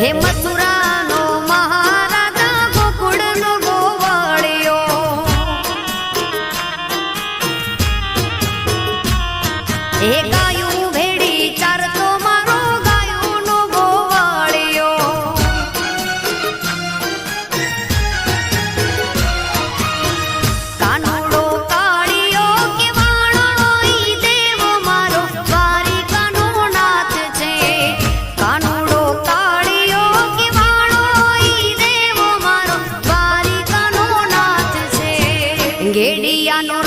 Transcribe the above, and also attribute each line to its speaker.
Speaker 1: હે મથુરાનો મહારાજા ગોકુળનો ગોવાળિયો. હે ગાયું ભેડી ચારતો મારો ગાયુંનો ગોવાળિયો. કાનો கெடியானோ